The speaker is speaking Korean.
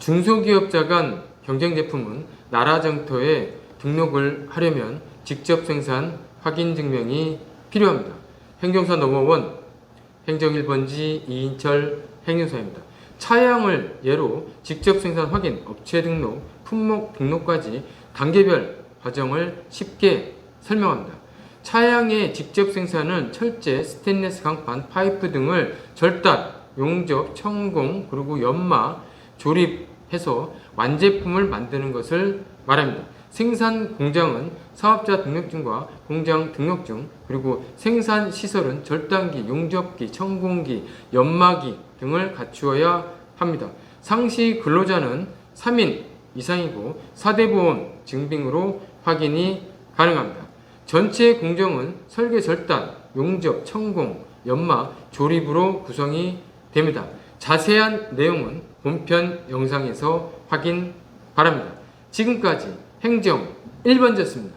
중소기업자 간 경쟁 제품은 나라 정토에 등록을 하려면 직접 생산 확인 증명이 필요합니다. 행정사 넘버원 행정 1번지 이인철 행정사입니다. 차량을 예로 직접 생산 확인, 업체 등록, 품목 등록까지 단계별 과정을 쉽게 설명합니다. 차량의 직접 생산은 철제, 스테인리스 강판, 파이프 등을 절단, 용접, 천공, 그리고 연마, 조립해서 완제품을 만드는 것을 말합니다. 생산 공장은 사업자 등록증과 공장 등록증, 그리고 생산 시설은 절단기, 용접기, 천공기, 연마기 등을 갖추어야 합니다. 상시 근로자는 3인 이상이고 4대 보험 증빙으로 확인이 가능합니다. 전체 공정은 설계 절단, 용접, 천공, 연마, 조립으로 구성이 됩니다. 자세한 내용은 본편 영상에서 확인 바랍니다. 지금까지 행정 1번지였습니다.